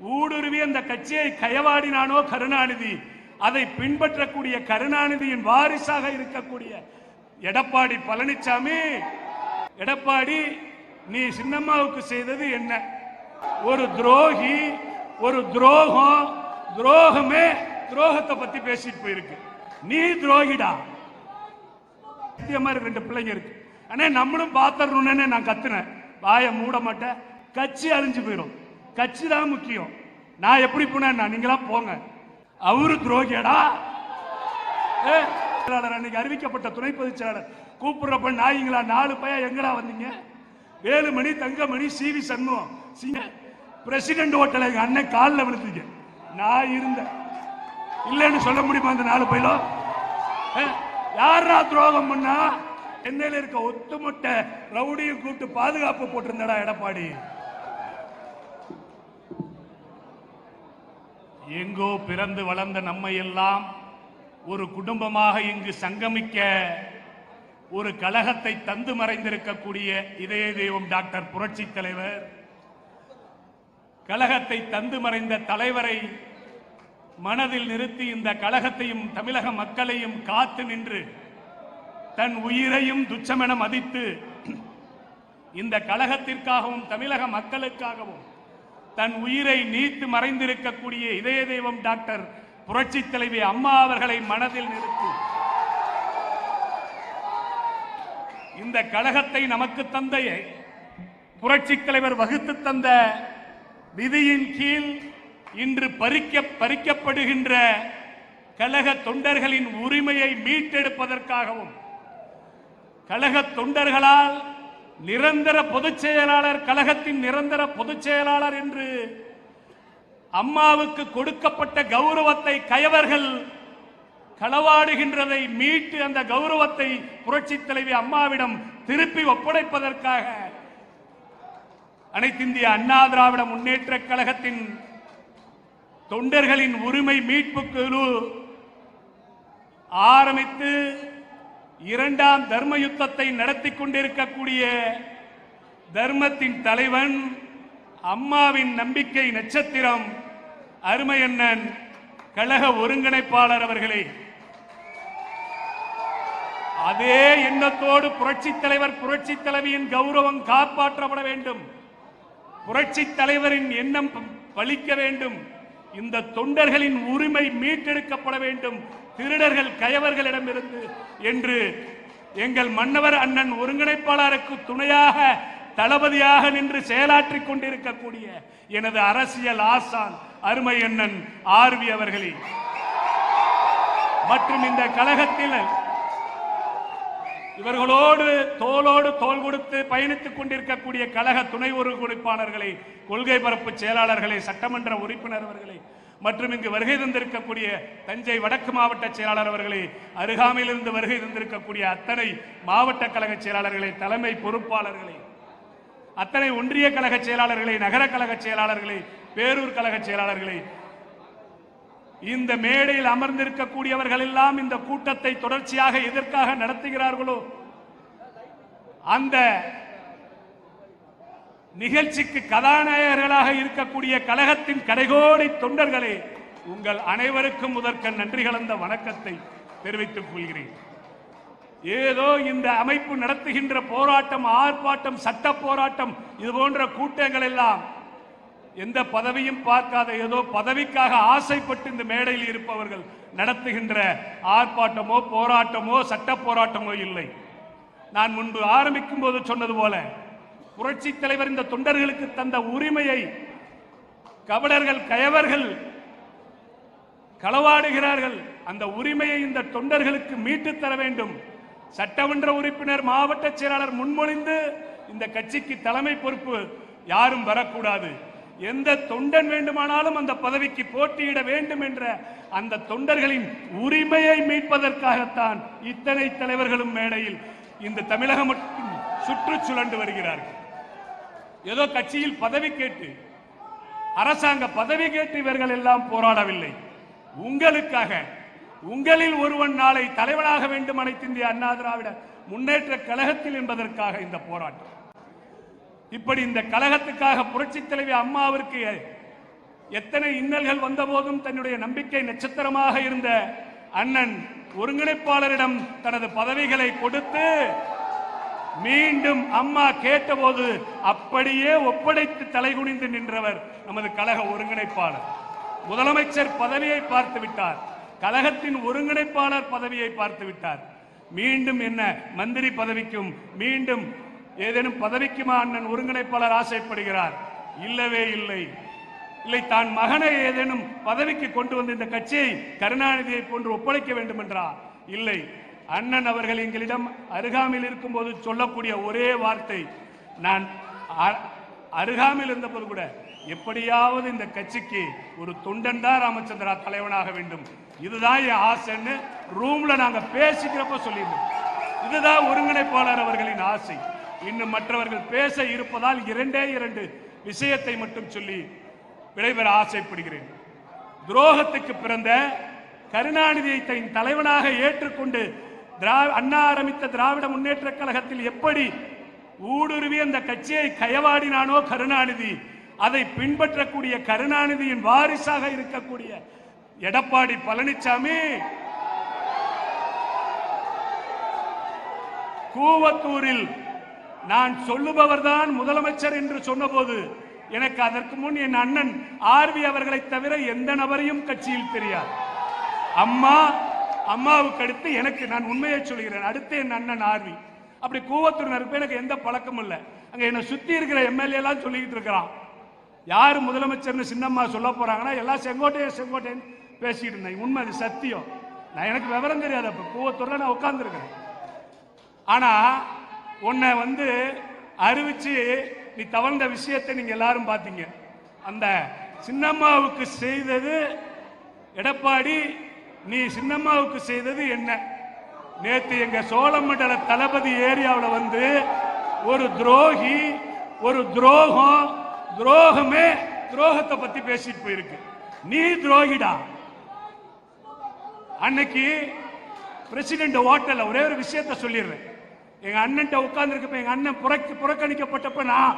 ஊடுருவி அந்த கட்சியை கயவாடினானோ கருணாநிதி அதை பின்பற்றக்கூடிய கருணாநிதியின் வாரிசாக இருக்கக்கூடிய எடப்பாடி பழனிசாமி எடப்பாடி நீ சின்னம்மாவுக்கு செய்தது என்ன? ஒரு துரோகி ஒரு துரோகம் துரோகமே துரோகத்தை பத்தி பேசிட்டு போயிருக்கு. நீ துரோகிடா. சத்தியமா மாதிரி ரெண்டு பிள்ளைங்க இருக்கு. அண்ணே நம்மளும் பாத்திரணும்னு நான் கத்துனேன். வாயை மூட மாட்டேன். கட்சி அழிஞ்சு போயிடும் கட்சி தான் முக்கியம். நான் எப்படி போனேன் நீங்களாம் போங்க. அவரு துரோகியடா? அன்னைக்கு அறிவிக்கப்பட்ட துணை பொதுச் செயலாளர். கூப்பிடுறப்ப நாய்ங்களா நாலு பையன் எங்கடா வந்தீங்க? Velumani Thangamani C V Shanmugam. சிங்க பிரசிடென்ட் ஹோட்டல் எங்க அண்ணன் காலில் விழுந்தீங்க. நான் இருந்தேன். இல்லைன்னு சொல்ல முடியுமா அந்த நாலு பையலும் யாரா துரோகம் பண்ணா? சென்னையில் இருக்க ஒத்துமொட்ட ரவுடியும் கூட்டு பாதுகாப்பு போட்டிருந்தடா எடப்பாடி. எங்கோ பிறந்து வளர்ந்த நம்மை எல்லாம் ஒரு குடும்பமாக இங்கு சங்கமிக்க ஒரு கழகத்தை தந்து மறைந்திருக்கக்கூடிய இதய தெய்வம் டாக்டர் புரட்சி தலைவர் கழகத்தை தந்து மறைந்த தலைவரை மனதில் நிறுத்தி இந்த கழகத்தையும் தமிழக மக்களையும் காத்து நின்று தன் உயிரையும் துச்சமென மதித்து இந்த கழகத்திற்காகவும் தமிழக மக்களுக்காகவும் தன் உயிரை நீத்து மறைந்திருக்கக்கூடிய இதய தெய்வம் டாக்டர் புரட்சி தலைவி அம்மா அவர்களை மனதில் நிறுத்தி. இந்த கழகத்தை நமக்கு தந்த புரட்சி தலைவர் வகுத்து தந்த விதியின் கீழ் இன்று பறிக்க பறிக்கப்படுகின்ற கழக தொண்டர்களின் உரிமையை மீட்டெடுப்பதற்காகவும் கழக தொண்டர்களால் நிரந்தர பொதுச் செயலாளர் கழகத்தின் நிரந்தர பொதுச் செயலாளர் என்று அம்மாவுக்கு கொடுக்கப்பட்ட கௌரவத்தை கயவர்கள் களவாடுகின்றதை மீட்டு அந்த கௌரவத்தை புரட்சி தலைவி அம்மாவிடம் திருப்பி ஒப்படைப்பதற்காக அனைத்திந்திய அண்ணா திராவிட முன்னேற்ற கழகத்தின் தொண்டர்களின் உரிமை மீட்பு குழு ஆரம்பித்து இரண்டாம் தர்ம யுத்தத்தை நடத்தி கொண்டிருக்கக்கூடிய தர்மத்தின் தலைவன் அம்மாவின் நம்பிக்கை நட்சத்திரம் அருமையண்ணன் கழக ஒருங்கிணைப்பாளர் அவர்களே. அதே எண்ணத்தோடு புரட்சி தலைவர் புரட்சி தலைவியின் கௌரவம் காப்பாற்றப்பட வேண்டும். புரட்சி தலைவரின் எண்ணம் பலிக்க வேண்டும். இந்த தொண்டர்களின் உரிமை மீட்டெடுக்கப்பட வேண்டும். திருடர்கள் கயவர்களிடமிருந்து என்று எங்கள் மன்னவர் அண்ணன் ஒருங்கிணைப்பாளருக்கு துணையாக தளபதியாக நின்று செயலாற்றிக் கொண்டிருக்கக்கூடிய எனது அரசியல் ஆசான் அருமை அண்ணன் ஆர்வி அவர்களே. மற்றும் இந்த கழகத்தில் இவர்களோடு தோளோடு தோள் கொடுத்து பயணித்துக் கொண்டிருக்கக்கூடிய கழக துணை ஒருங்கிணைப்பாளர்களை கொள்கை பரப்பு செயலாளர்களை சட்டமன்ற உறுப்பினர் அவர்களை மற்றும் இங்கு வருகை தந்திருக்கக்கூடிய தஞ்சை வடக்கு மாவட்ட செயலாளர் அவர்களை அருகாமையிலிருந்து வருகை தந்திருக்கக்கூடிய அத்தனை மாவட்ட கழக செயலாளர்களை தலைமை பொறுப்பாளர்களை அத்தனை ஒன்றிய கழக செயலாளர்களை நகர கழக செயலாளர்களை பேரூர் கழக செயலாளர்களை இந்த மேடையில் அமர்ந்திருக்கக்கூடியவர்கள் எல்லாம் இந்த கூட்டத்தை தொடர்ச்சியாக எதற்காக நடத்துகிறார்களோ அந்த நிகழ்ச்சிக்கு கதாநாயகர்களாக இருக்கக்கூடிய கழகத்தின் கடைகோடி தொண்டர்களே உங்கள் அனைவருக்கும் முதற்க நன்றி கலந்த வணக்கத்தை தெரிவித்துக் கொள்கிறேன். ஏதோ இந்த அமைப்பு நடத்துகின்ற போராட்டம் ஆர்ப்பாட்டம் சட்ட போராட்டம் இது போன்ற கூட்டங்கள் எல்லாம் எந்த பதவியும் பார்க்காத ஏதோ பதவிக்காக ஆசைப்பட்டு இந்த மேடையில் இருப்பவர்கள் நடத்துகின்ற ஆர்ப்பாட்டமோ போராட்டமோ சட்ட போராட்டமோ இல்லை. நான் முன்பு ஆரம்பிக்கும் போது சொன்னது போல புரட்சி தலைவர் இந்த தொண்டர்களுக்கு தந்த உரிமையை கபடர்கள் கயவர்கள் களவாடுகிறார்கள். அந்த உரிமையை இந்த தொண்டர்களுக்கு மீட்டுத் தர வேண்டும். சட்டமன்ற உறுப்பினர் மாவட்ட செயலாளர் முன்மொழிந்து இந்த கட்சிக்கு தலைமை பொறுப்பு யாரும் வரக்கூடாது. எந்த தொண்டன் வேண்டுமானாலும் அந்த பதவிக்கு போட்டியிட வேண்டும் என்ற அந்த தொண்டர்களின் உரிமையை மீட்பதற்காகத்தான் இத்தனை தலைவர்களும் மேடையில் இந்த தமிழகம் மட்டும் சுற்று சுழண்டு வருகிறார்கள். ஏதோ கட்சியில் பதவி கேட்டு அரசாங்க பதவி கேட்டு இவர்கள் எல்லாம் போராடவில்லை. உங்களுக்காக உங்களில் ஒருவன் நாளை தலைவனாக வேண்டும் அனைத்து இந்திய அண்ணா திராவிட முன்னேற்ற கழகத்தில் என்பதற்காக இந்த போராட்டம். இப்படி இந்த கழகத்துக்காக புரட்சி தலைவி அம்மாவிற்கு எத்தனை இன்னல்கள் வந்தபோதும் தன்னுடைய நம்பிக்கை நட்சத்திரமாக இருந்த அண்ணன் ஒருங்கிணைப்பாளரிடம் தனது பதவிகளை கொடுத்து மீண்டும் அம்மா கேட்டபோது அப்படியே ஒப்படைத்து தலைகுனிந்து நின்றவர் நமது கழக ஒருங்கிணைப்பாளர். முதலமைச்சர் பதவியை பார்த்து விட்டார். கழகத்தின் ஒருங்கிணைப்பாளர் பதவியை பார்த்து விட்டார். மீண்டும் என்ன? மந்திரி பதவிக்கும் மீண்டும் ஏதேனும் பதவிக்குமா அண்ணன் ஒருங்கிணைப்பாளர் ஆசைப்படுகிறார்? இல்லவே இல்லை. இல்லை தான் மகனை ஏதேனும் பதவிக்கு கொண்டு வந்த இந்த கட்சியை கருணாநிதியை போன்று ஒப்படைக்க வேண்டும் என்றா இல்லை. அண்ணன் அவர்கள் எங்களிடம் அருகாமையில் இருக்கும்போது சொல்லக்கூடிய ஒரே வார்த்தை நான் அ- அருகாமையில் இருந்தபோது கூட எப்படியாவது இந்த கட்சிக்கு ஒரு தொண்டன் தான் ராமச்சந்திரா தலைவனாக வேண்டும். இதுதான் என் ஆசைன்னு ரூம்ல நாங்க பேசிக்கிறப்ப சொல்லியிருந்தோம். இதுதான் ஒருங்கிணைப்பாளர் அவர்களின் ஆசை. இன்னும் மற்றவர்கள் பேச இருப்பதால் இரண்டே இரண்டு விஷயத்தை மட்டும் சொல்லி விடைபெற ஆசைப்படுகிறேன். துரோகத்துக்கு பிறந்த கருணாநிதியை தன் தலைவனாக ஏற்றுக்கொண்டு திரா- அண்ணா ஆரம்பித்த திராவிட முன்னேற்ற கழகத்தில் எப்படி ஊடுருவி அந்த கட்சியை கயவாடினானோ கருணாநிதி அதை பின்பற்றக்கூடிய கருணாநிதியின் வாரிசாக இருக்கக்கூடிய எடப்பாடி பழனிசாமி கூவத்தூரில் நான் சொல்லுபவர்தான் முதலமைச்சர் என்று சொன்னபோது எனக்கு அதற்கு முன் என் அண்ணன் ஆர்வி அவர்களை தவிர எந்த நபரையும் கட்சியில் தெரியாது. அம்மா அம்மாவுக்கு அடுத்து எனக்கு நான் உண்மையை சொல்கிறேன். அடுத்து என் அண்ணன் ஆர்வி அப்படி கூவத்தூர் நறுப்பு எனக்கு எந்த பழக்கமும் இல்லை. அங்க என்னை சுத்தி இருக்கிற எம்எல்ஏ எல்லாம் சொல்லிக்கிட்டு இருக்கிறான். யார் முதலமைச்சர்னு சின்னம்மா சொல்ல போறாங்கன்னா எல்லாம் செங்கோட்டையன் செங்கோட்டையன் பேசிக்கிட்டு இருந்தேன். உண்மை அது சத்தியம். நான் எனக்கு விவரம் தெரியாது. அப்ப கூவத்தூர்ல நான் உட்கார்ந்துருக்கிறேன். ஆனா உன்னை வந்து அறிவிச்சு நீ தவழ்ந்த விஷயத்தை நீங்க எல்லாரும் பார்த்தீங்க. அந்த சின்னம்மாவுக்கு செய்தது எடப்பாடி நீ சின்னம்மாவுக்கு செய்தது என்ன? நேத்து எங்க சோழமண்டல தளபதி ஏரியாவில் வந்து ஒரு துரோகி ஒரு துரோகம் துரோகமே துரோகத்தை பத்தி பேசிட்டு போயிருக்கு. நீ துரோகிடா. அன்னைக்கு பிரசிடென்ட் ஹோட்டல்ல ஒரே ஒரு விஷயத்த சொல்லிடுறேன். எங்க அண்ணன்ட்ட உட்கார்ந்துருக்கப்ப எங்க அண்ணன் புறக்க புறக்கணிக்கப்பட்டப்ப நான்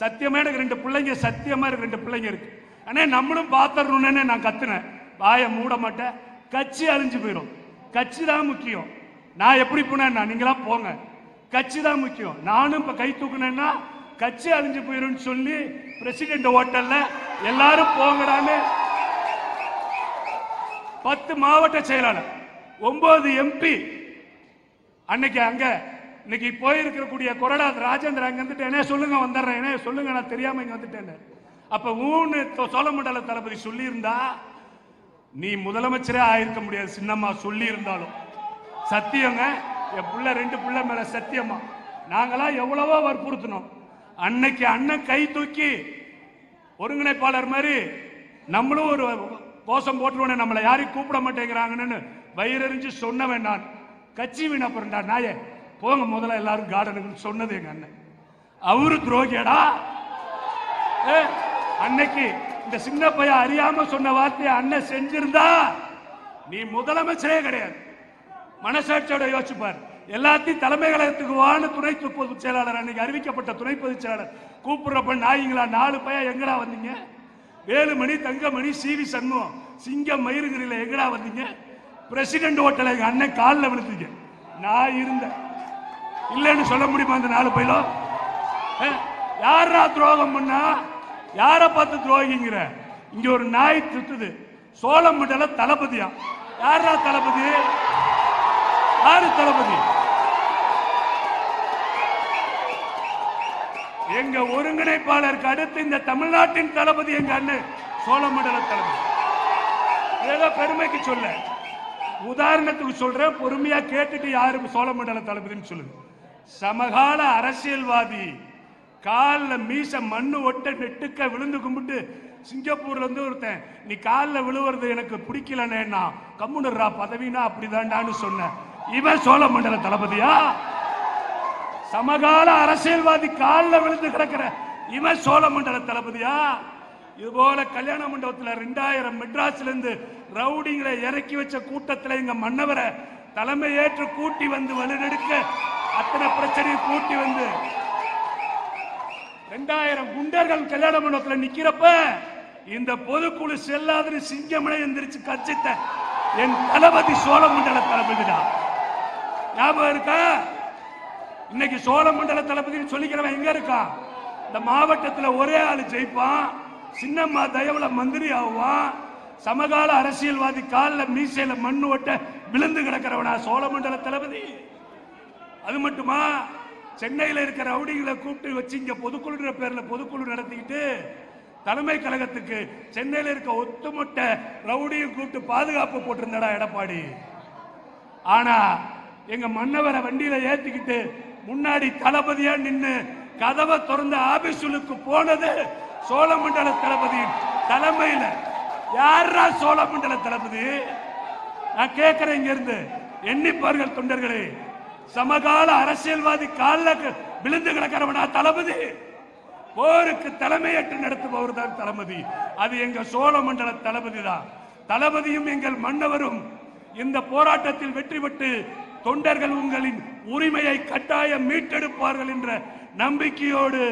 சத்தியமா எனக்கு ரெண்டு பிள்ளைங்க சத்தியமா எனக்கு ரெண்டு பிள்ளைங்க இருக்கு. ஆனா நம்மளும் பாத்திரணும்னு நான் கத்துனேன். வாயை மூட மாட்டேன். கட்சி அழிஞ்சு போயிடும். கட்சி தான் முக்கியம். நான் எப்படி போனேன்னா நீங்களாம் போங்க. கட்சி தான் முக்கியம். நானும் இப்ப கை தூக்குனேன்னா கட்சி அழிஞ்சு போயிடும்னு சொல்லி பிரசிடென்ட் ஹோட்டல்ல எல்லாரும் போங்கடான்னு பத்து மாவட்ட செயலாளர் ஒன்பது எம்பி அன்னைக்கு அங்க இன்னைக்கு போயிருக்கக்கூடிய கொரடா ராஜேந்திர அங்க வந்துட்டு சொல்லுங்க வந்துடுறேனே. சொல்லுங்க நான் தெரியாம இங்க வந்துட்டேன் அப்ப ஊன்னு சோழமண்டல தளபதி சொல்லியிருந்தா நீ முதலமைச்சரே ஆயிருக்க முடியாது சின்னம்மா சொல்லி இருந்தாலும் சத்தியங்க என் புள்ள ரெண்டு புள்ள மேல சத்தியமா நாங்களாம் எவ்வளவோ வற்புறுத்தினோம். அன்னைக்கு அண்ணன் கை தூக்கி ஒருங்கிணைப்பாளர் மாதிரி நம்மளும் ஒரு கோஷம் போட்டுருவோனே நம்மளை யாரையும் கூப்பிட மாட்டேங்கிறாங்கன்னு வயிறறிஞ்சு சொன்னவன் நான். கட்சி வீணப்புறண்டா நாயே. போங்க முதல்ல எல்லாரும் கார்டனுக்கு சொன்னது எங்க அண்ணன். அவரு துரோகியடா ஏ, அன்னைக்கு இந்த சின்ன பையன் அறியாம சொன்ன வார்த்தையை அண்ணன் செஞ்சிருந்தா நீ முதலமைச்சரே கிடையாது. மனசாட்சியோட யோசிப்பார் எல்லாத்தையும் தலைமை கழகத்துக்கு வான்னு துணை பொதுச் செயலாளர் அன்னைக்கு அறிவிக்கப்பட்ட துணை பொதுச் செயலாளர் கூப்பிடுறப்ப நாய்ங்களா நாலு பையன் எங்கடா வந்தீங்க? வேலுமணி தங்கமணி சிவி சண்முகம் சிங்கம் மயிருங்கிரில எங்கடா வந்தீங்க? பிரசிடென்ட் ஹோட்டலை எங்கள் அண்ணன் காலில் விழுந்தீங்க. நான் இருந்தேன். இல்லைன்னு சொல்ல முடியுமா அந்த நாலு பயிலும் யாரா துரோகம் பண்ணா? யார பார்த்து துரோகிங்கிற? இங்க ஒரு நாய் திட்டுது சோழம் மண்டல தளபதியா? யாரா தளபதி? யாரு தளபதி? எங்க ஒருங்கிணைப்பாளருக்கு அடுத்து இந்த தமிழ்நாட்டின் தளபதி எங்க அண்ணன் சோழமண்டல தளபதி. ஏதோ பெருமைக்கு சொல்ல. உதாரணத்துக்கு சொல்றேன் பொறுமையா கேட்டுட்டு யாரு சோழமண்டல தளபதின்னு சொல்லுங்க. சமகால அரசியல்வாதி. காலில் மீச மண்ணு ஒட்ட நெட்டுக்க விழுந்து கும்பிட்டு சிங்கப்பூர்ல இருந்து ஒருத்தன் நீ காலில் விழுவுறது எனக்கு பிடிக்கலன்னா கம்முனர்ரா பதவினா அப்படிதான்டான்னு சொன்ன. இவன் சோழமண்டல தளபதியா? சமகால அரசியல்வாதி காலில் விழுந்து கிடக்கிற இவன் சோழமண்டல தளபதியா? இது போல கல்யாண மண்டபத்தில் ரெண்டாயிரம் மெட்ராஸ்ல இருந்து ரவுடிங்களை இறக்கி வச்ச கூட்டத்தில் எங்க மன்னவரை தலைமை ஏற்று கூட்டி வந்து வலுநெடுக்க அத்தனை பிரச்சனையை கூட்டி வந்து ரெண்டாயிரம் குண்டர்கள் கல்யாண மண்டபத்தில் நிக்கிறப்ப இந்த பொதுக்குழு செல்லாதுன்னு சிங்கமனை எந்திரிச்சு கச்சித்த என் தளபதி சோழமண்டல தளபதிடா. ஞாபகம் இருக்கா? இன்னைக்கு சோழமண்டல தளபதினு சொல்லிக்கிறவன் எங்க இருக்கான்? இந்த மாவட்டத்தில் ஒரே ஆள் ஜெயிப்பான் சின்னம்மா தயவுல மந்திரி ஆகுவான் சமகால அரசியல்வாதி காலில் மீசையில மண்ணு ஒட்ட விழுந்து கிடக்கிறவனா சோழமண்டல தளபதி? அது மட்டுமா? சென்னையில் இருக்கிற ரவுடிகளை கூப்பிட்டு வச்சு இங்க பொதுக்குழுன்ற பேர்ல பொதுக்குழு நடத்திக்கிட்டு தலைமை கழகத்துக்கு சென்னையில் இருக்க ஒத்துமொட்ட ரவுடியும் கூப்பிட்டு பாதுகாப்பு போட்டிருந்தடா எடப்பாடி. ஆனா எங்க மன்னவரை வண்டியில ஏத்திக்கிட்டு முன்னாடி தளபதியா நின்னு கதவை திறந்த ஆபீசுலுக்கு போனது சோழமண்டல தளபதி. தலைமையில. யாரா சோழமண்டல தளபதி? நான் கேட்கிறேன் இங்க இருந்து எண்ணிப்பார்கள் தொண்டர்களே சமகால அரசியல்வாதி காலில் விழுந்து கிடக்கிறவனா தளபதி? போருக்கு தலைமையேற்று நடத்துபவர் தான் தளபதி. அது எங்க சோழமண்டல தளபதி தான். தளபதியும் எங்கள் மன்னவரும் இந்த போராட்டத்தில் வெற்றி பெற்று தொண்டர்கள் உங்களின் உரிமையை கட்டாயம் மீட்டெடுப்பார்கள் என்ற நம்பிக்கையோடு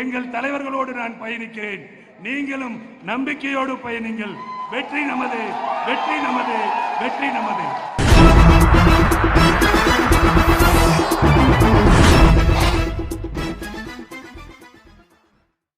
எங்கள் தலைவர்களோடு நான் பயணிக்கிறேன். நீங்களும் நம்பிக்கையோடு பயணிங்கள். வெற்றி நமது வெற்றி நமது வெற்றி நமது.